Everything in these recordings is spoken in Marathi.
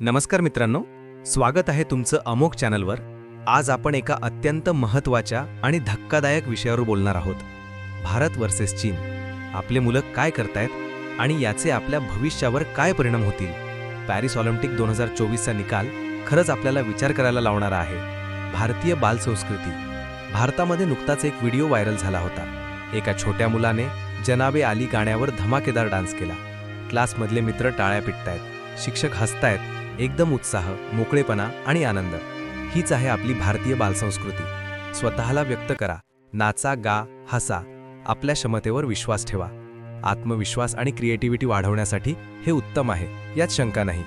नमस्कार मित्रांनो स्वागत आहे तुमचं अमोक चॅनलवर. आज आपण एका अत्यंत महत्त्वाच्या आणि धक्कादायक विषयावर बोलणार आहोत. भारत वर्सेस चीन. आपले मुलं काय करतायत आणि याचे आपल्या भविष्यावर काय परिणाम होतील? पॅरिस ऑलिम्पिक दोन हजार चोवीसचा निकाल खरंच आपल्याला विचार करायला लावणारा आहे. भारतीय बालसंस्कृती भारतामध्ये नुकताच एक व्हिडिओ व्हायरल झाला होता. एका छोट्या मुलाने जनाबे आली गाण्यावर धमाकेदार डान्स केला. क्लासमधले मित्र टाळ्या पिटतायत. शिक्षक हसतायत. एकदम उत्साह मोकळेपणा आणि आनंद. हीच आहे आपली भारतीय बालसंस्कृती. स्वतःला व्यक्त करा. नाचा गा हसा. आपल्या क्षमतेवर विश्वास ठेवा. आत्मविश्वास आणि क्रिएटिव्हिटी वाढवण्यासाठी हे उत्तम आहे यात शंका नाही.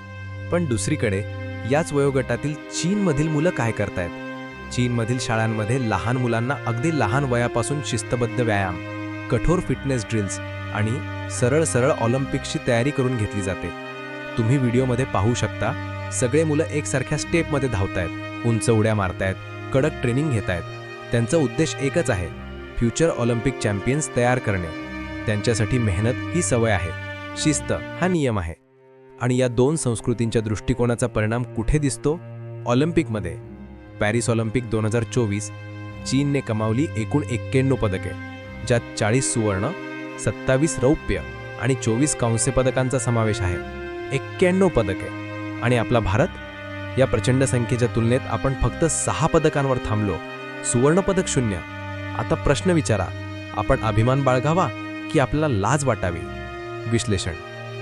पण दुसरीकडे याच वयोगटातील चीनमधील मुलं काय करतायत? चीनमधील शाळांमध्ये लहान मुलांना अगदी लहान वयापासून शिस्तबद्ध व्यायाम कठोर फिटनेस ड्रिल्स आणि सरळ सरळ ऑलिम्पिक्सची तयारी करून घेतली जाते. तुम्ही व्हिडिओमध्ये पाहू शकता सगळे मुलं एकसारख्या स्टेपमध्ये धावतायत उंच उड्या मारतायत कडक ट्रेनिंग घेत आहेत त्यांचा उद्देश एकच आहे फ्युचर ऑलिम्पिक चॅम्पियन्स तयार करणे. त्यांच्यासाठी मेहनत ही सवय आहे शिस्त हा नियम आहे. आणि या दोन संस्कृतींच्या दृष्टिकोनाचा परिणाम कुठे दिसतो? ऑलिम्पिकमध्ये. पॅरिस ऑलिम्पिक दोन हजार चोवीस चीनने कमावली एकूण एक्क्याण्णव पदके ज्यात चाळीस सुवर्ण सत्तावीस रौप्य आणि चोवीस कांस्य पदकांचा समावेश आहे. एक्क्याण्णव पदके. आणि आपला भारत या प्रचंड संख्येच्या तुलनेत आपण फक्त सहा पदकांवर थांबलो. सुवर्णपदक शून्य. आता प्रश्न विचारा आपण अभिमान बाळगावा की आपल्याला लाज वाटावी? विश्लेषण.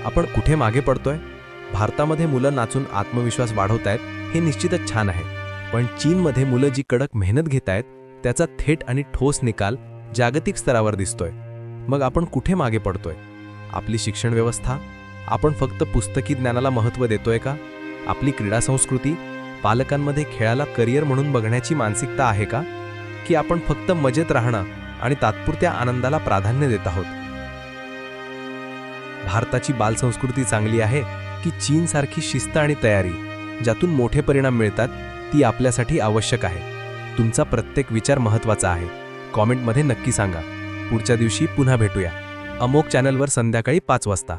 आपण कुठे मागे पडतोय? भारतामध्ये मुलं नाचून आत्मविश्वास वाढवतायत हे निश्चितच छान आहे. पण चीनमध्ये मुलं जी कडक मेहनत घेत आहेत त्याचा थेट आणि ठोस निकाल जागतिक स्तरावर दिसतोय. मग आपण कुठे मागे पडतोय? आपली शिक्षण व्यवस्था आपण फक्त पुस्तकी ज्ञानाला महत्त्व देतोय का? आपली क्रीडा संस्कृती पालकांमध्ये खेळाला करिअर म्हणून बघण्याची मानसिकता आहे का? की आपण फक्त मजेत राहणं आणि तात्पुरत्या आनंदाला प्राधान्य देत आहोत? भारताची बालसंस्कृती चांगली आहे की चीनसारखी शिस्त आणि तयारी ज्यातून मोठे परिणाम मिळतात ती आपल्यासाठी आवश्यक आहे. तुमचा प्रत्येक विचार महत्त्वाचा आहे. कॉमेंटमध्ये नक्की सांगा. पुढच्या दिवशी पुन्हा भेटूया. अमोक चॅनलवर संध्याकाळी पाच वाजता.